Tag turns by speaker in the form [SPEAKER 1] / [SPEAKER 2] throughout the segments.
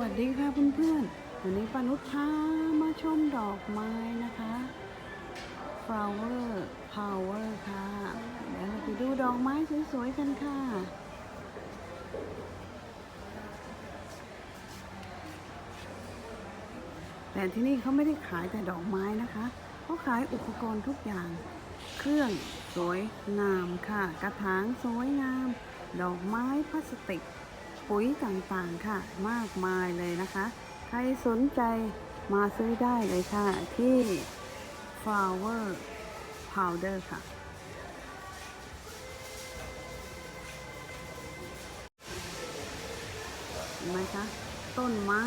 [SPEAKER 1] วัสดีค่ะเพื่อนๆ วันนี้ปานุชพามาชมดอกไม้นะคะ flower power ค่ะ เดี๋ยวเราไปดูดอกไม้สวยๆกันค่ะ แต่ที่นี่เขาไม่ได้ขายแต่ดอกไม้นะคะ เขาขายอุปกรณ์ทุกอย่าง เครื่องสวยงามค่ะ กระถางสวยงาม ดอกไม้พลาสติก ปุ๋ยต่างๆค่ะ มากมายเลยนะคะ ใครสนใจมาซื้อได้เลยค่ะ ที่ flower powder ค่ะ เห็นไหมคะ ต้นไม้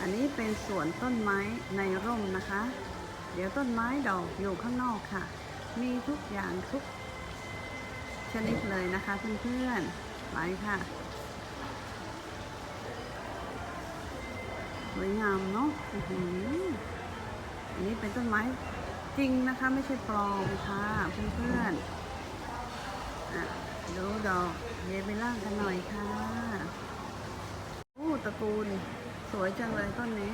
[SPEAKER 1] อันนี้เป็นสวนต้นไม้ในร่มนะคะ เดี๋ยวต้นไม้ดอกอยู่ข้างนอกค่ะ มีทุกอย่างทุกชนิดเลยนะคะเพื่อนๆ ไปค่ะ สวยงามเนาะอันนี้เป็นต้นไม้จริงนะคะ ไม่ใช่ปลอมค่ะเพื่อนๆดูดอกเยเบล่ากันหน่อยค่ะโอ้ตระกูลสวยจังเลยต้นนี้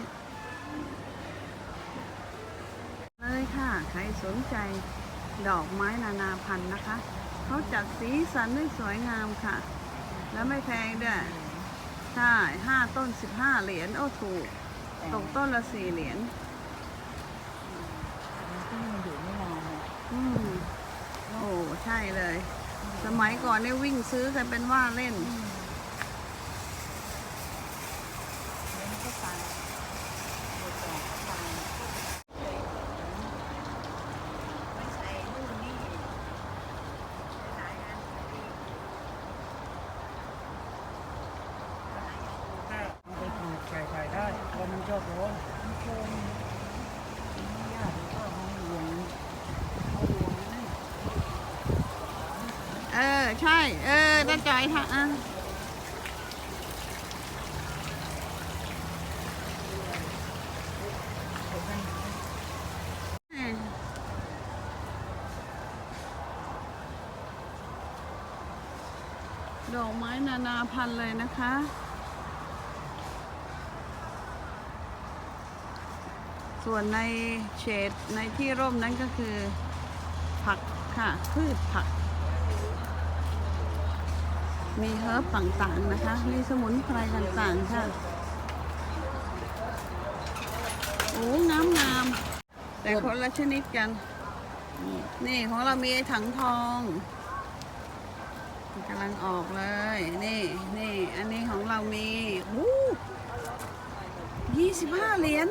[SPEAKER 1] เลยค่ะ ใครสนใจดอกไม้นานาพันธุ์นะคะ เขาจัดสีสันได้สวยงามค่ะ แล้วไม่แพงด้วย ใช่ห้าต้นสิบห้าเหรียญโอ้ถูกตกต้นละสี่เหรียญ
[SPEAKER 2] ที่มันอยู่ไม่นานเลย
[SPEAKER 1] อืมโอ้ใช่เลย สมัยก่อนเนี่ยวิ่งซื้อกันเป็นว่าเล่น
[SPEAKER 2] วมันก็ตายหมดดอกก็ตายไม่ใช่นู่นนี่หลายอันดีเอาไปปลูกใส่ใส่ได้เพราะมันชอบร้อนมันชมไม่ยากหรือว่าเอาหลวงเอาหลวงนั่น
[SPEAKER 1] เออ ใช่ เออน้าจอยค่ะอะดอกไม้นานาพันธุ์เลยนะคะ ส่วนในเฉดในที่ร่มนั้นก็คือ ผักค่ะ พืชผัก มีเฮิร์บต่างๆนะคะ มีสมุนไพรต่างๆค่ะ โอ้งามงามๆแต่คนละชนิดกัน นี่ของเรามีไอ้ถังทองกำลังออกเลย นี่นี่อันนี้ของเรามีวู้ยี่สิบห้าเหรียญ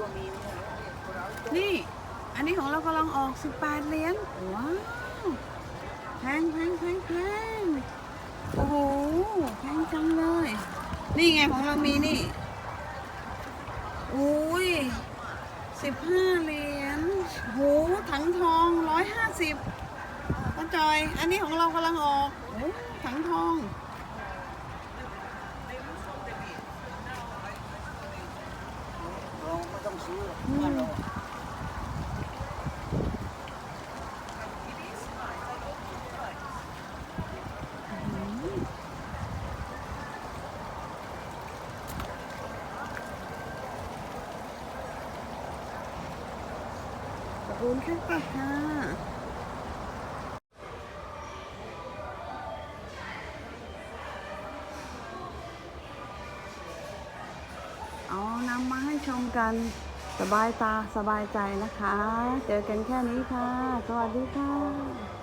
[SPEAKER 1] นี่ อันนี้ของเรากำลังออกสิบแปดเหรียญว้าวแพงแพงแพงแพงโอ้โหแพงจังเลย นี่ไงของเรามีนี่อุ้ยสิบห้าเหรียญโหถังทองร้อยห้าสิบป้าจอย อันนี้ของเรากำลังออกโอ้ถังทอง
[SPEAKER 2] เราไม่ต้องซื้อหรอก
[SPEAKER 1] อืม
[SPEAKER 2] บ้านเรา
[SPEAKER 1] ขอบคุณค่ะค่ะ เอานำมาให้ชมกันสบายตาสบายใจนะคะ เจอกันแค่นี้ค่ะ สวัสดีค่ะ